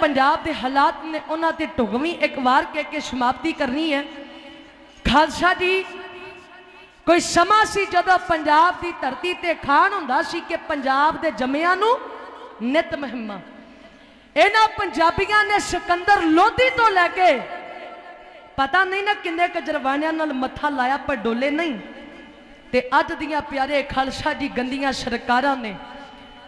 ਪੰਜਾਬ ਦੇ ਹਾਲਾਤ ਨੇ ਉਹਨਾਂ ਤੇ ਢੁਕਵੀਂ ਇੱਕ ਵਾਰ ਕਹਿ ਕੇ ਸਮਾਪਤੀ ਕਰਨੀ ਹੈ। ਖਾਲਸਾ ਜੀ, ਕੋਈ ਸਮਾਂ ਸੀ ਜਦੋਂ ਪੰਜਾਬ ਦੀ ਧਰਤੀ ਤੇ ਖਾਨ ਹੁੰਦਾ ਸੀ ਕਿ ਪੰਜਾਬ ਦੇ ਜੰਮਿਆਂ ਨੂੰ ਨਿਤ ਮਹਿਮਾ? ਇਹਨਾਂ ਪੰਜਾਬੀਆਂ ਨੇ ਸਿਕੰਦਰ ਲੋਧੀ ਤੋਂ ਲੈ ਕੇ ਪਤਾ ਨਹੀਂ ਨਾ ਕਿੰਨੇ ਕ ਨਾਲ ਮੱਥਾ ਲਾਇਆ ਪਰ ਡੋਲੇ ਨਹੀਂ। ਤੇ ਅੱਜ ਦੀਆਂ ਪਿਆਰੇ ਖਾਲਸਾ ਜੀ, ਗੰਦੀਆਂ ਸਰਕਾਰਾਂ ਨੇ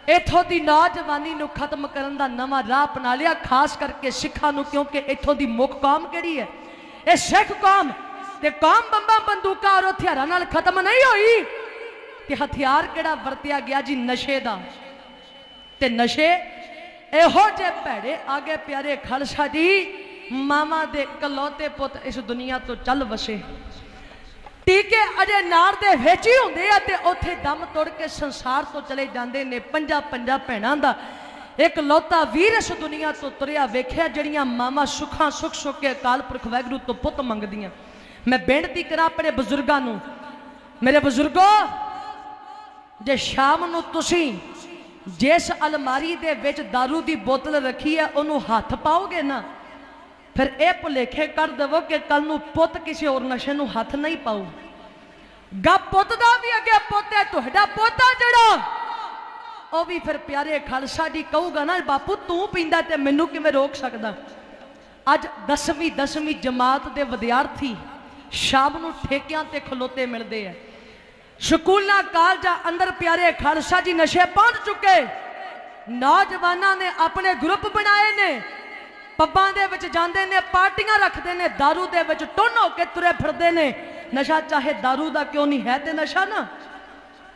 ਇਥੋਂ ਦੀ ਨੌਜਵਾਨੀ ਨੂੰ ਖਤਮ ਕਰਨ ਦਾ ਨਵਾਂ ਰਾਹ ਅਪਣਾ ਲਿਆ, ਖਾਸ ਕਰਕੇ ਸਿੱਖਾਂ ਨੂੰ, ਕਿਉਂਕਿ ਇਥੋਂ ਦੀ ਮੁੱਖ ਕੌਮ ਕਿਹੜੀ ਹੈ? ਇਹ ਸਿੱਖ ਕੌਮ। ਤੇ ਕੌਮ ਬੰਬਾਂ ਬੰਦੂਕਾਂ ਔਰ ਹਥਿਆਰਾਂ ਨਾਲ ਖਤਮ ਨਹੀਂ ਹੋਈ। ਤੇ ਹਥਿਆਰ ਕਿਹੜਾ ਵਰਤਿਆ ਗਿਆ ਜੀ? ਨਸ਼ੇ ਦਾ। ਤੇ ਨਸ਼ੇ ਇਹੋ ਜਿਹੇ ਭੈੜੇ ਆਗੇ ਪਿਆਰੇ ਖਾਲਸਾ ਜੀ ਮਾਮਾ ਦੇ ਕਲੌਤੇ ਪੁੱਤ ਇਸ ਦੁਨੀਆ ਤੋਂ ਚੱਲ ਵਸੇ। ਟੀਕੇ ਅਜੇ ਨਾਰ ਦੇ ਵਿੱਚ ਹੀ ਹੁੰਦੇ ਆ ਤੇ ਉੱਥੇ ਦਮ ਤੋੜ ਕੇ ਸੰਸਾਰ ਤੋਂ ਚਲੇ ਜਾਂਦੇ ਨੇ ਪੰਜਾ ਪੰਜਾ ਭੈਣਾਂ ਦਾ। ਇੱਕ ਲੋਤਾ ਵੀਰ ਇਸ ਦੁਨੀਆ ਤੋਂ ਤੁਰਿਆ ਵੇਖਿਆ ਜਿਹੜੀਆਂ ਮਾਮਾ ਸੁੱਖਾਂ ਸੁੱਖ ਸੁੱਖ ਕੇ ਅਕਾਲ ਪੁਰਖ ਵਾਹਿਗੁਰੂ ਤੋਂ ਪੁੱਤ ਮੰਗਦੀਆਂ। ਮੈਂ ਬੇਨਤੀ ਕਰਾਂ ਆਪਣੇ ਬਜ਼ੁਰਗਾਂ ਨੂੰ, ਮੇਰੇ ਬਜ਼ੁਰਗੋ, ਜੇ ਸ਼ਾਮ ਨੂੰ ਤੁਸੀਂ ਜਿਸ ਅਲਮਾਰੀ ਦੇ ਵਿੱਚ दारू ਦੀ ਬੋਤਲ ਰੱਖੀ ਹੈ, ਉਹਨੂੰ ਹੱਥ ਪਾਓਗੇ ਨਾ? ਫਿਰ ਇਹ ਭੁਲੇਖੇ ਕਰ ਦੇਵੋ ਕਿ ਕੱਲ ਨੂੰ ਪੁੱਤ ਕਿਸੇ ਹੋਰ ਨਸ਼ੇ ਨੂੰ ਹੱਥ ਨਹੀਂ ਪਾਊ। ਗਾ ਪੁੱਤ ਦਾ ਵੀ ਅੱਗੇ ਪੁੱਤ ਹੈ, ਤੁਹਾਡਾ ਪੋਤਾ ਜਿਹੜਾ। ਉਹ ਵੀ ਫਿਰ ਪਿਆਰੇ ਖਾਲਸਾ ਜੀ ਕਹੂਗਾ ਨਾ, ਬਾਪੂ ਤੂੰ ਪੀਂਦਾ ਤੇ ਮੈਨੂੰ ਕਿਵੇਂ ਰੋਕ ਸਕਦਾ? ਅੱਜ 10ਵੀਂ 10ਵੀਂ ਜਮਾਤ ਦੇ ਵਿਦਿਆਰਥੀ ਸ਼ਾਮ ਨੂੰ ਠੇਕਿਆਂ ਤੇ ਖਲੋਤੇ ਮਿਲਦੇ ਆ। ਸਕੂਲਾਂ, ਕਾਲਜਾਂ ਅੰਦਰ ਪਿਆਰੇ ਖਾਲਸਾ ਜੀ ਨਸ਼ੇ ਪਹੁੰਚ ਚੁੱਕੇ। ਨੌਜਵਾਨਾਂ ਨੇ ਆਪਣੇ ਗਰੁੱਪ ਬਣਾਏ ਨੇ। ਪੱਬਾਂ ਦੇ ਵਿੱਚ ਜਾਂਦੇ ਨੇ ਪਾਰਟੀਆਂ ਰੱਖਦੇ ਨੇ दारू ਦੇ ਵਿੱਚ ਟੁੰਨ ਹੋ ਕੇ ਤੁਰੇ ਫਿਰਦੇ ਨੇ ਨਸ਼ਾ ਚਾਹੇ दारू ਦਾ ਕਿਉਂ ਨਹੀਂ ਹੈ ਤੇ ਨਸ਼ਾ ਨਾ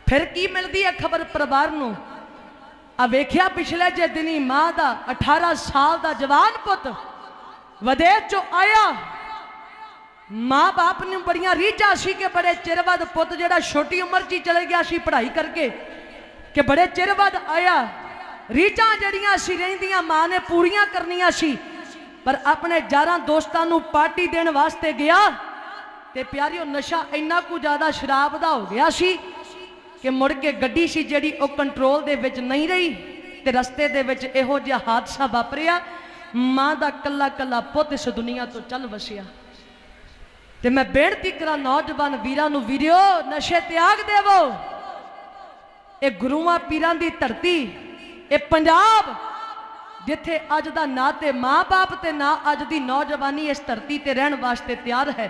ਫਿਰ ਕੀ ਮਿਲਦੀ ਹੈ ਖਬਰ ਪਰਿਵਾਰ ਨੂੰ ਆ ਵੇਖਿਆ ਪਿਛਲੇ ਜੇ ਦਿਨੀ ਮਾਂ ਦਾ 18 ਸਾਲ ਦਾ ਜਵਾਨ ਪੁੱਤ ਵਿਦੇਸ਼ ਚੋਂ ਆਇਆ ਮਾਂ ਬਾਪ ਨੂੰ ਬੜੀਆਂ ਰੀਝਾਂ ਸੀ ਕਿ ਬੜੇ ਚਿਰ ਬਾਅਦ ਪੁੱਤ ਜਿਹੜਾ ਛੋਟੀ ਉਮਰ 'ਚ ਹੀ ਚਲੇ ਗਿਆ ਸੀ ਪੜ੍ਹਾਈ ਕਰਕੇ ਕਿ ਬੜੇ ਚਿਰ ਬਾਅਦ ਆਇਆ ਰੀਝਾਂ ਜਿਹੜੀਆਂ ਸੀ ਰਹਿੰਦੀਆਂ ਮਾਂ ਨੇ ਪੂਰੀਆਂ ਕਰਨੀਆਂ ਸੀ ਪਰ ਆਪਣੇ ਯਾਰਾਂ ਦੋਸਤਾਂ ਨੂੰ ਪਾਰਟੀ ਦੇਣ ਵਾਸਤੇ ਗਿਆ ਤੇ ਪਿਆਰਿਓ, ਨਸ਼ਾ ਇੰਨਾ ਕੁ ਜ਼ਿਆਦਾ ਸ਼ਰਾਬ ਦਾ ਹੋ ਗਿਆ ਸੀ ਕਿ ਮੁੜ ਕੇ ਗੱਡੀ ਸੀ ਜਿਹੜੀ ਉਹ ਕੰਟਰੋਲ ਦੇ ਵਿੱਚ ਨਹੀਂ ਰਹੀ ਤੇ ਰਸਤੇ ਦੇ ਵਿੱਚ ਇਹੋ ਜਿਹਾ ਹਾਦਸਾ ਵਾਪਰਿਆ। ਮਾਂ ਦਾ ਕੱਲਾ ਕੱਲਾ ਪੁੱਤ ਇਸ ਦੁਨੀਆ ਤੋਂ ਚੱਲ ਵਸਿਆ। ਤੇ ਮੈਂ ਬੇਨਤੀ ਕਰਾਂ, ਨੌਜਵਾਨ ਵੀਰਾਂ ਨੂੰ, ਵੀਰਿਓ, ਨਸ਼ੇ ਤਿਆਗ ਦੇਵੋ। ਇਹ ਗੁਰੂਆਂ ਪੀਰਾਂ ਦੀ ਧਰਤੀ, ਇਹ ਪੰਜਾਬ ਜਿੱਥੇ ਅੱਜ ਦਾ ਨਾ ਤੇ ਮਾਂ-ਬਾਪ ਤੇ ਨਾ ਅੱਜ ਦੀ ਨੌਜਵਾਨੀ ਇਸ ਧਰਤੀ ਤੇ ਰਹਿਣ ਵਾਸਤੇ ਤਿਆਰ ਹੈ।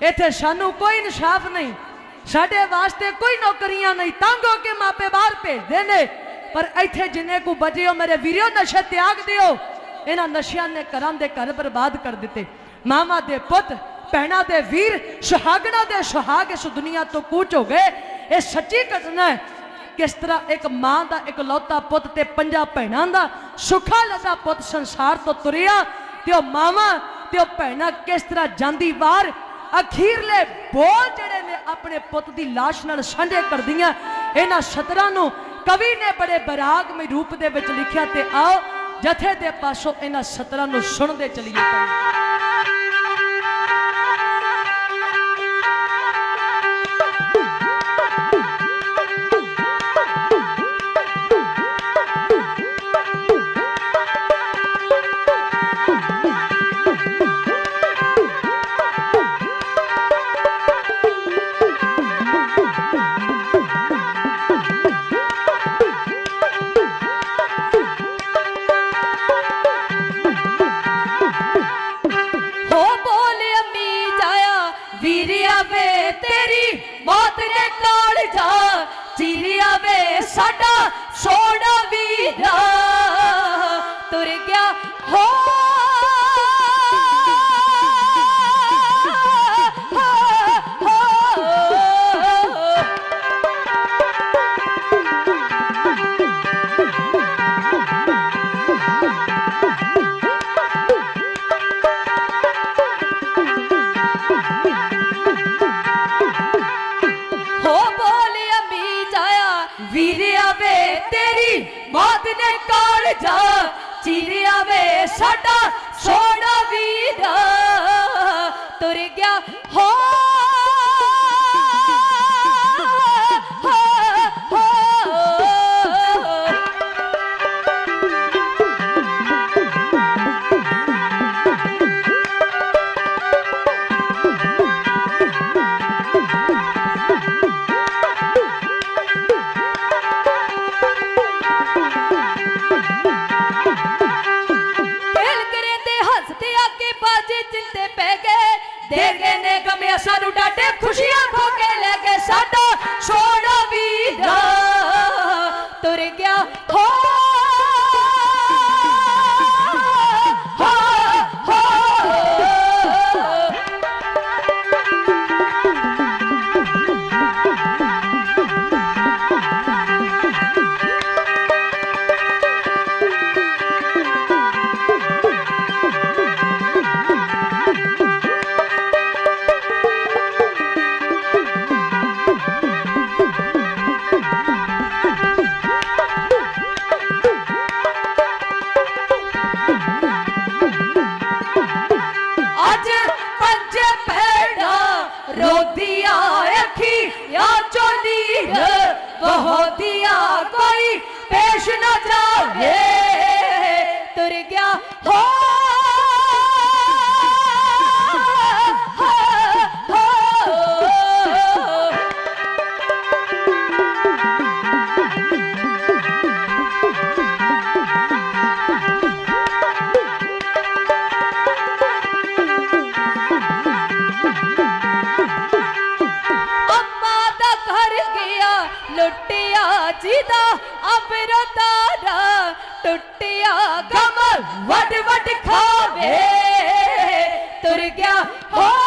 ਇੱਥੇ ਸਾਨੂੰ ਕੋਈ ਇਨਸਾਫ ਨਹੀਂ, ਸਾਡੇ ਵਾਸਤੇ ਕੋਈ ਨੌਕਰੀਆਂ ਨਹੀਂ, ਤੰਗ ਹੋ ਕੇ ਮਾਪੇ ਬਾਹਰ ਭੇਜਦੇ ਨੇ। ਪਰ ਇੱਥੇ ਜਿੰਨੇ ਕੋ ਬਜੇ ਹੋ, ਮੇਰੇ ਵੀਰਿਓ, ਨਸ਼ੇ ਤਿਆਗ ਦਿਓ। ਇਹਨਾਂ ਨਸ਼ਿਆਂ ਨੇ ਘਰਾਂ ਦੇ ਘਰ ਬਰਬਾਦ ਕਰ ਦਿੱਤੇ। ਮਾਮਾ ਦੇ ਪੁੱਤ, ਭੈਣਾਂ ਦੇ ਵੀਰ, ਸੁਹਾਗਣਾ ਦੇ ਸੁਹਾਗ ਇਸ ਦੁਨੀਆ ਤੋਂ ਕੂਚ ਹੋ ਗਏ। ਇਹ ਸੱਚੀ ਘਟਨਾ ਹੈ। ਕਿਸ ਤਰ੍ਹਾਂ ਇੱਕ ਮਾਂ ਦਾ ਇਕਲੌਤਾ ਪੁੱਤ ਤੇ ਪੰਜਾਂ ਭੈਣਾਂ ਦਾ ਸੁਖਾ ਲਦਾ ਪੁੱਤ ਸੰਸਾਰ ਤੋਂ ਤੁਰਿਆ ਤੇ ਉਹ ਮਾਵਾਂ ਤੇ ਉਹ ਭੈਣਾਂ ਕਿਸ ਤਰ੍ਹਾਂ ਜਾਂਦੀ ਵਾਰ? ਅਖੀਰਲੇ ਬੋਲ ਜਿਹੜੇ ਨੇ ਆਪਣੇ ਪੁੱਤ ਦੀ ਲਾਸ਼ ਨਾਲ ਸਾਂਝੇ ਕਰਦੀਆਂ, ਇਹਨਾਂ ਸਤਰਾਂ ਨੂੰ ਕਵੀ ਨੇ ਬੜੇ ਬਰਾਗਮਈ ਰੂਪ ਦੇ ਵਿੱਚ ਲਿਖਿਆ ਤੇ ਆਓ ਜਥੇ ਦੇ ਪਾਸੋਂ ਇਹਨਾਂ ਸਤਰਾਂ ਨੂੰ ਸੁਣਦੇ ਚਲੀਏ ਭਾਈ ਮੌਤ ਨੇ ਕੋਲ ਜਾ ਚੀਰਿਆ ਵੇ ਸਾਡਾ ਸੋਹਣਾ ਵੀਰਾ ਤੁਰ ਗਿਆ ਹੋ ਨੇ ਕਾਲ ਜਾ ਚੀਰਿਆ ਵੇ ਸਾਡਾ ਸੋਹਣਾ ਵੀਰਾ। ਤੁਰ ਗਿਆ ਹੋ, কৃষ্ণ ਵੱਡ ਵੱਡ ਖਾਵੇ ਤੁਰ ਗਿਆ ਹੋ ਹੋ,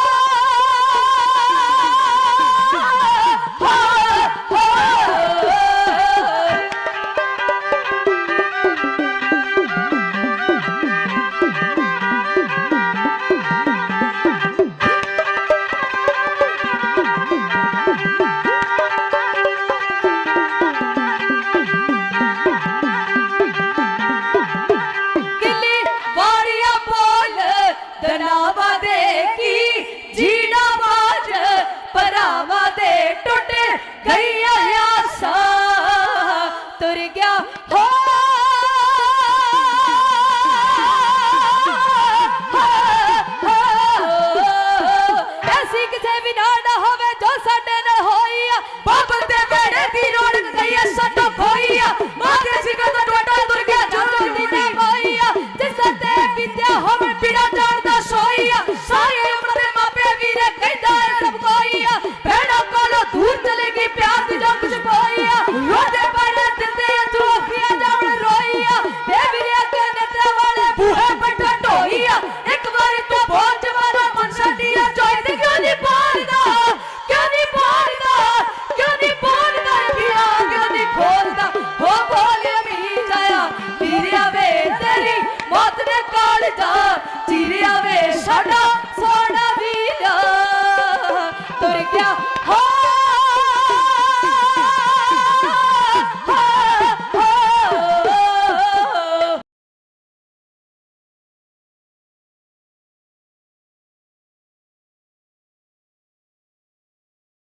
Hallelujah.